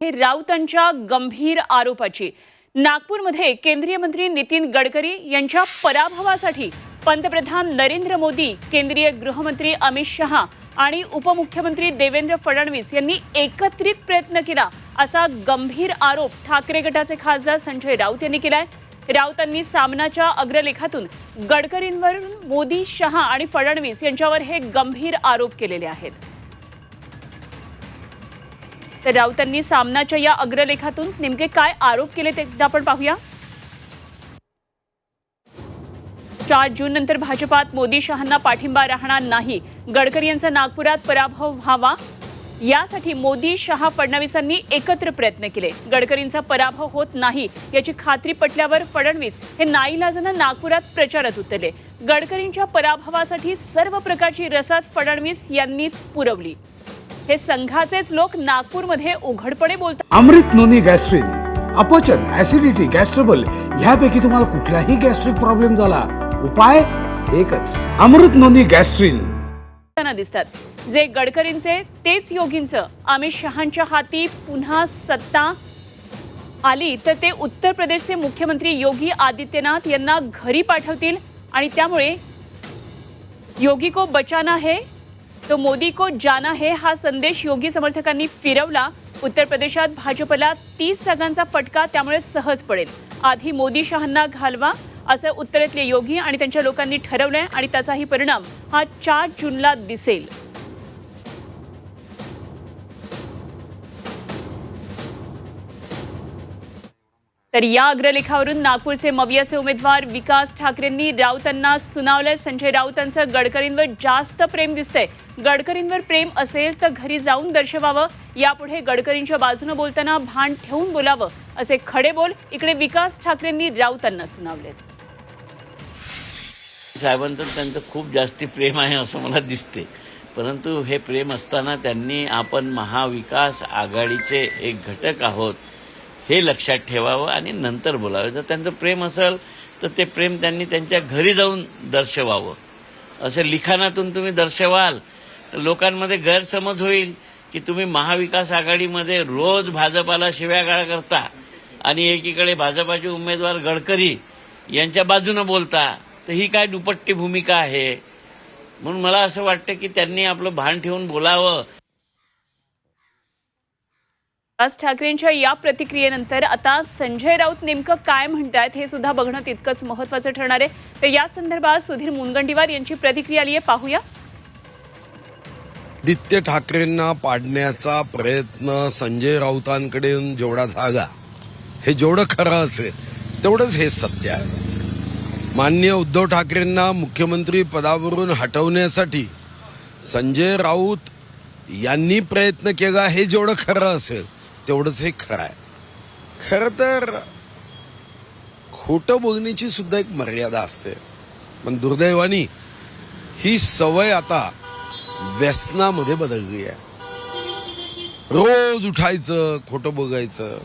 हे राऊतांच्या गंभीर आरोपाची. नागपूरमध्ये केंद्रीय मंत्री नितीन गडकरी यांच्या पराभवासाठी पंतप्रधान नरेंद्र मोदी केंद्रीय गृहमंत्री अमित शहा आणि उपमुख्यमंत्री देवेंद्र फडणवीस यांनी एकत्रित प्रयत्न केला असा गंभीर आरोप ठाकरे गटाचे खासदार संजय राऊत यांनी केलाय. राऊतांनी सामनाच्या अग्रलेखातून गडकरींवरून मोदी शहा आणि फडणवीस यांच्यावर हे गंभीर आरोप केलेले आहेत. तर राऊतांनी सामनाच्या या अग्रलेखातून नेमके काय आरोप केले ते एकदा आपण पाहूया. चार जून नंतर भाजपात मोदी शहांना पाठिंबा राहणार नाही. गडकरी यांचा नागपुरात पराभव व्हावा. यासाठी मोदी शहा फडणवीसांनी एकत्र प्रयत्न केले. गडकरींचा पराभव होत नाही याची खात्री पटल्यावर फडणवीस हे नाईलाजानं नागपुरात प्रचारात उतरले. गडकरींच्या पराभवासाठी सर्व प्रकारची रसद फडणवीस यांनीच पुरवली. हे संघाचेच लोक नागपूरमध्ये उघडपणे बोलतात. अमृत नोनी गॅस्ट्रिन अपचन ऍसिडिटी गॅस्ट्रबल ह्यापैकी तुम्हाला कुठलाही गॅस्ट्रिक प्रॉब्लेम झाला उपाय एकच अमृत नोनी गॅस्ट्रिन. दिसतात. जे गडकरींचे तेच योगींचं. अमित शहांच्या हाती पुन्हा सत्ता आली तर ते उत्तर प्रदेशचे मुख्यमंत्री योगी आदित्यनाथ यांना घरी पाठवतील आणि त्यामुळे योगी को बचाना है तो मोदी को जाना है हा संदेश योगी समर्थकांनी फिरवला. उत्तर प्रदेशात भाजपला तीस जागांचा फटका त्यामुळे सहज पडेल. आधी मोदी शहांना घालवा असं उत्तरेतले योगी आणि त्यांच्या लोकांनी ठरवलंय आणि त्याचाही परिणाम हा चार जूनला दिसेल. तर या अग्रलेखावरून नागपूरचे मवियाचे उमेदवार विकास ठाकरेंनी राऊतांना सुनावलंय. संजय राऊतांचं गडकरींवर जास्त प्रेम दिसतंय. गडकरींवर प्रेम असेल तर घरी जाऊन दर्शवावं. यापुढे गडकरींच्या बाजूनं बोलताना भान ठेवून बोलावं. असे खडे बोल इकडे विकास ठाकरेंनी राऊतांना सुनावलेत. साहेबांचं त्यांचं खूप जास्ती प्रेम आहे असं मला दिसते परंतु हे प्रेम असताना त्यांनी आपण महाविकास आघाडीचे एक घटक आहोत. हे लक्षात ठेवावं आणि नंतर बोलावं. जर त्यांचं प्रेम असेल तर ते प्रेम त्यांनी त्यांच्या घरी जाऊन दर्शवावं. असं लिखाणातून तुम्ही दर्शवाल तर लोकांमध्ये गैरसमज होईल की तुम्ही महाविकास आघाडीमध्ये रोज भाजपाला शिव्यागाळ करता आणि एकीकडे भाजपाचे उमेदवार गडकरी यांच्या बाजूनं बोलता तर ही काय दुपट्टी भूमिका आहे? म्हणून मला असं वाटतं की त्यांनी आपलं भान ठेवून बोलावं. राज ठाकरेंच्या या प्रतिक्रियेनंतर आता संजय राऊत नेमकं काय म्हणतायत हे सुद्धा बघणं तितकंच महत्वाचं ठरणार आहे. तर या संदर्भात सुधीर मुनगंटीवार यांची प्रतिक्रिया आली आहे पाहूया. आदित्य ठाकरेंना पाडण्याचा प्रयत्न संजय राऊतांकडे जेवढा झाला हे जेवढं खरं असेल तेवढंच हे सत्य आहे. मान्य उद्धव ठाकरेंना मुख्यमंत्री पदावरून हटवण्यासाठी संजय राऊत यांनी प्रयत्न केला हे जेवढं खरं असेल तेवढंच हे खरं आहे. खरं तर खोटं बोलण्याची सुद्धा एक मर्यादा असते. पण दुर्दैवानी ही सवय आता व्यसनामध्ये बदलली आहे. रोज उठायचं खोटं बघायचं